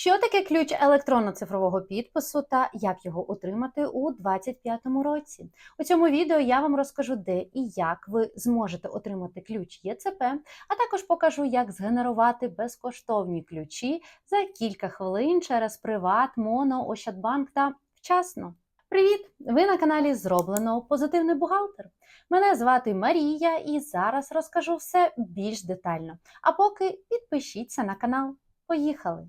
Що таке ключ електронно-цифрового підпису та як його отримати у 2025 році? У цьому відео я вам розкажу, де і як ви зможете отримати ключ ЄЦП, а також покажу, як згенерувати безкоштовні ключі за кілька хвилин через Приват, Моно, Ощадбанк та вчасно. Привіт! Ви на каналі Зроблено Позитивний бухгалтер. Мене звати Марія і зараз розкажу все більш детально. А поки підпишіться на канал. Поїхали!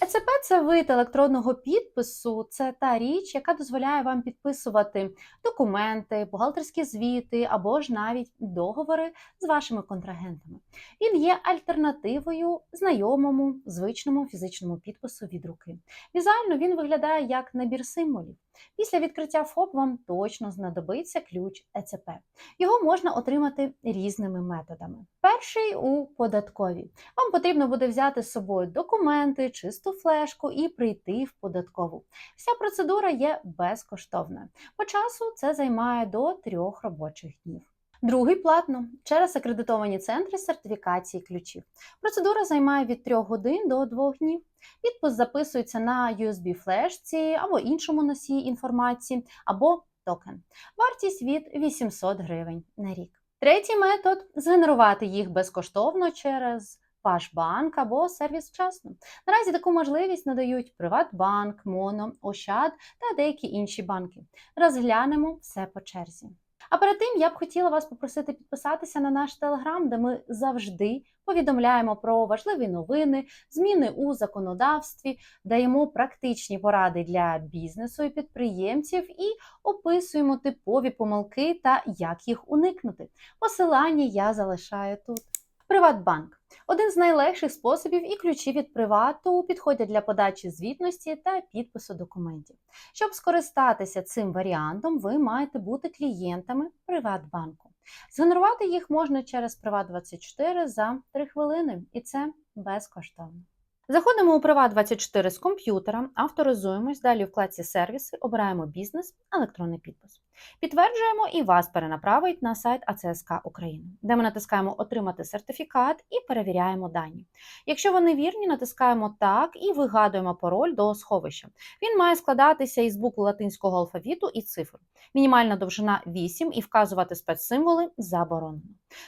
ЕЦП це вид електронного підпису. Це та річ, яка дозволяє вам підписувати документи, бухгалтерські звіти або ж навіть договори з вашими контрагентами. Він є альтернативою знайомому звичному фізичному підпису від руки. Візуально він виглядає як набір символів. Після відкриття ФОП вам точно знадобиться ключ ЕЦП. Його можна отримати різними методами. Перший у податковій. Вам потрібно буде взяти з собою документи, чисту флешку і прийти в податкову. Вся процедура є безкоштовною. По часу це займає до трьох робочих днів. Другий платно через акредитовані центри сертифікації ключів. Процедура займає від 3 годин до 2 днів. Підпис записується на USB-флешці або іншому носії інформації, або токен. Вартість від 800 гривень на рік. Третій метод згенерувати їх безкоштовно через ваш банк або сервіс вчасно. Наразі таку можливість надають Приватбанк, Моно, Ощад та деякі інші банки. Розглянемо все по черзі. А перед тим я б хотіла вас попросити підписатися на наш телеграм, де ми завжди повідомляємо про важливі новини, зміни у законодавстві, даємо практичні поради для бізнесу і підприємців і описуємо типові помилки та як їх уникнути. Посилання я залишаю тут. Приватбанк один з найлегших способів і ключі від привату підходять для подачі звітності та підпису документів. Щоб скористатися цим варіантом, ви маєте бути клієнтами Приватбанку. Згенерувати їх можна через Приват24 за 3 хвилини, і це безкоштовно. Заходимо у Приват24 з комп'ютера, авторизуємось, далі в вкладці сервіси обираємо бізнес, електронний підпис. Підтверджуємо і вас перенаправить на сайт АЦСК України, де ми натискаємо Отримати сертифікат і перевіряємо дані. Якщо вони вірні, натискаємо Так і вигадуємо пароль до сховища. Він має складатися із букв латинського алфавіту і цифр. Мінімальна довжина 8 і вказувати спецсимволи заборонено.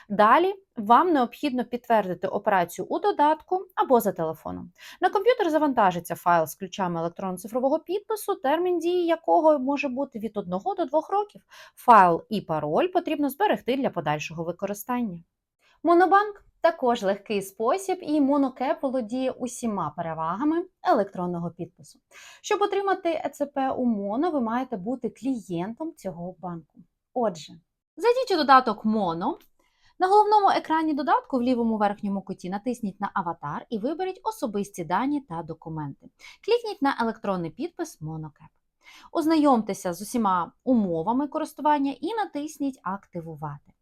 Далі вам необхідно підтвердити операцію у додатку або за телефоном. На комп'ютер завантажиться файл з ключами електронно-цифрового підпису, термін дії якого може бути від 1 до 2 років. Файл і пароль потрібно зберегти для подальшого використання. Монобанк також легкий спосіб, і монокеп володіє усіма перевагами електронного підпису. Щоб отримати ЕЦП у Моно, ви маєте бути клієнтом цього банку. Отже, зайдіть у додаток Моно. На головному екрані додатку в лівому верхньому куті натисніть на аватар і виберіть особисті дані та документи. Клікніть на електронний підпис Монокеп. Ознайомтеся з усіма умовами користування і натисніть Активувати.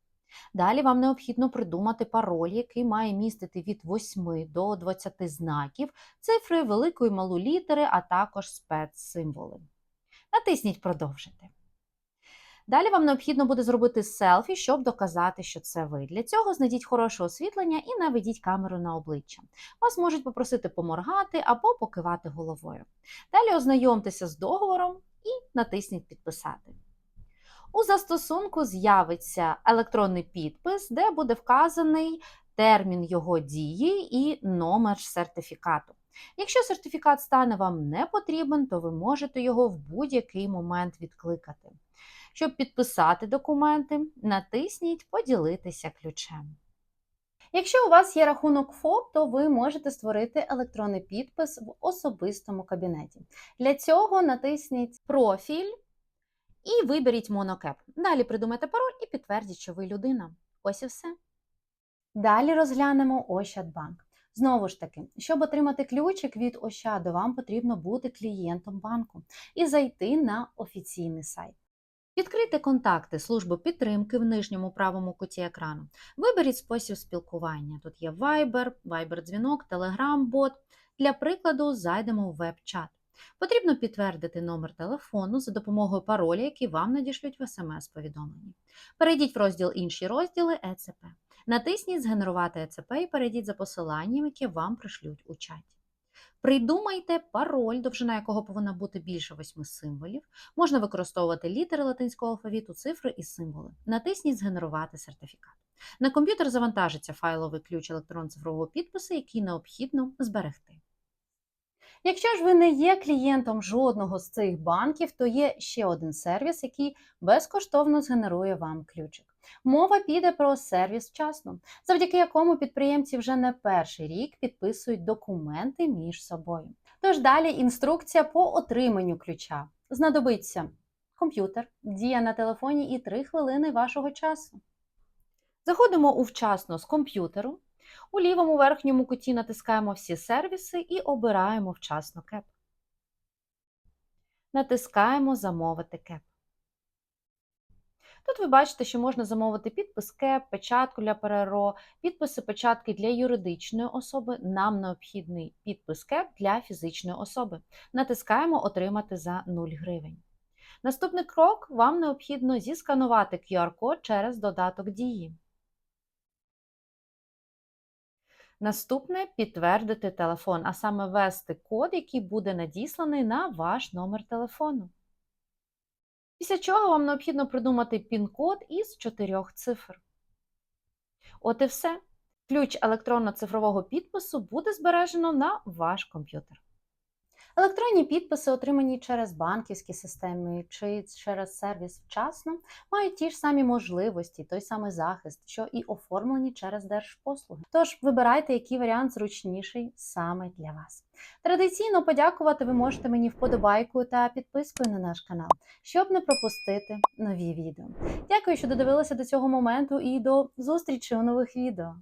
Далі вам необхідно придумати пароль, який має містити від 8 до 20 знаків, цифри, велику і малу літери, а також спецсимволи. Натисніть Продовжити. Далі вам необхідно буде зробити селфі, щоб доказати, що це ви. Для цього знайдіть хороше освітлення і наведіть камеру на обличчя. Вас можуть попросити поморгати або покивати головою. Далі ознайомтеся з договором і натисніть Підписати. У застосунку з'явиться електронний підпис, де буде вказаний термін його дії і номер сертифікату. Якщо сертифікат стане вам не потрібен, то ви можете його в будь-який момент відкликати. Щоб підписати документи, натисніть Поділитися ключем. Якщо у вас є рахунок ФОП, то ви можете створити електронний підпис в особистому кабінеті. Для цього натисніть Профіль і виберіть монокеп. Далі придумайте пароль і підтвердіть, що ви людина. Ось і все. Далі розглянемо Ощадбанк. Знову ж таки, щоб отримати ключик від Ощаду, вам потрібно бути клієнтом банку і зайти на офіційний сайт. Відкрийте контакти служби підтримки в нижньому правому куті екрану. Виберіть спосіб спілкування. Тут є Viber, Viber-дзвінок, Telegram-бот. Для прикладу, зайдемо в веб-чат. Потрібно підтвердити номер телефону за допомогою пароля, який вам надішлють в смс-повідомленні. Перейдіть в розділ Інші розділи ЕЦП. Натисніть Згенерувати ЕЦП і перейдіть за посиланням, яке вам пришлють у чаті. Придумайте пароль, довжина якого повинна бути більше восьми символів. Можна використовувати літери латинського алфавіту, цифри і символи. Натисніть Згенерувати сертифікат. На комп'ютер завантажиться файловий ключ електронно-цифрового підпису, який необхідно зберегти. Якщо ж ви не є клієнтом жодного з цих банків, то є ще один сервіс, який безкоштовно згенерує вам ключик. Мова піде про сервіс вчасно, завдяки якому підприємці вже не перший рік підписують документи між собою. Тож далі інструкція по отриманню ключа. Знадобиться комп'ютер, дія на телефоні і 3 хвилини вашого часу. Заходимо у вчасно з комп'ютеру. У лівому верхньому куті натискаємо всі сервіси і обираємо вчасно кеп. Натискаємо Замовити кеп. Тут ви бачите, що можна замовити підпис КЕП, печатку для ПРРО, підписи печатки для юридичної особи. Нам необхідний підпис КЕП для фізичної особи. Натискаємо Отримати за 0 гривень. Наступний крок вам необхідно зісканувати QR-код через додаток дії. Наступне підтвердити телефон, а саме ввести код, який буде надісланий на ваш номер телефону. Після чого вам необхідно придумати пін-код із чотирьох цифр. От і все. Ключ електронно-цифрового підпису буде збережено на ваш комп'ютер. Електронні підписи, отримані через банківські системи чи через сервіс вчасно, мають ті ж самі можливості, той самий захист, що і оформлені через держпослуги. Тож вибирайте, який варіант зручніший саме для вас. Традиційно подякувати ви можете мені вподобайкою та підпискою на наш канал, щоб не пропустити нові відео. Дякую, що додивилися до цього моменту і до зустрічі у нових відео.